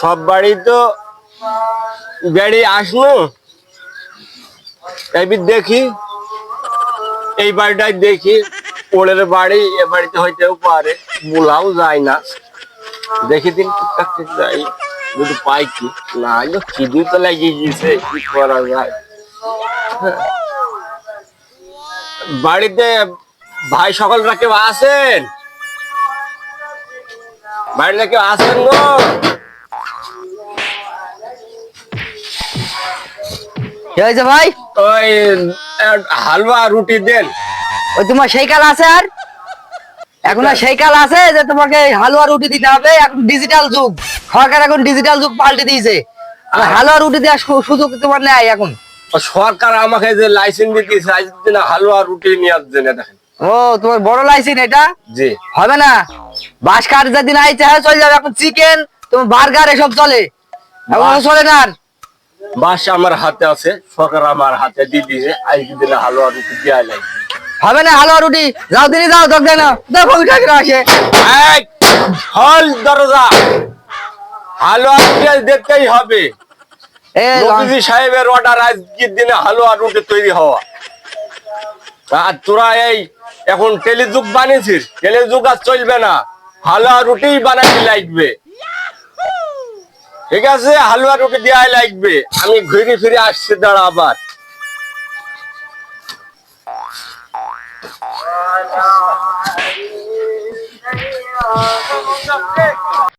সব বাড়ি তো গাড়ি আসলো। এবার দেখি, এই বাড়িটাই দেখি। ওড়ের বাড়ি, এ বাড়িতে হইতেও পারে, বলাও যায় না। দেখি দিন টুকটাক যাই। যদি পাই কি না হলে তো লাগিয়ে গিয়েছে কি করা যায়। হ্যাঁ। বাড়িতে ভাই সকলরা কেউ আছেন বাড়িতে কেউ আছেন গো? কি হয়েছে ভাই? ওই হালুয়া রুটি দেন। ওই তোমার সেই কাল আছে আর? এখন আর সেই কাল আছে যে তোমাকে হালুয়া রুটি দিতে হবে এখন ডিজিটাল যুগ। সরকার এখন ডিজিটাল যুগ পাল্টে দিয়েছে। হালুয়া রুটি দেওয়ার সুযোগ তোমার নেই এখন। সরকার আমাকে যে লাইসেন্স দিতেছে লাইসেন্স দিন হালুয়া রুটি নিয়ে আসছে না দেখেন। ও তোমার বড় লাইসেন্স এটা? জি। হবে না? বাস কার যেদিন আইছে হ্যাঁ চলে যাবে। এখন চিকেন তোমার বার্গার এসব চলে। এখন চলে না আর। বাস আমার হাতে আছে সরকার আমার হাতে দিয়ে দিয়েছে। আজকে দিনে হালুয়া রুটি দেওয়া লাগবে হবে না হালুয়া রুটি? যাও যাও দোক না দেখো ঠাকুর আসে। হল দরজা। হালুয়া রুটি দেখতেই হবে। সাহেবের অর্ডার আজকের দিনে হালুয়া রুটি তৈরি হওয়া। আর তোরা এই এখন টেলিযুগ বানিয়েছিস টেলিযুগ আর চলবে না। হালুয়া রুটি বানাই লাগবে। ঠিক আছে? হালুয়া রুটি দেওয়াই লাগবে। আমি ঘুরে ফিরে আসছি, দাঁড়া আবার.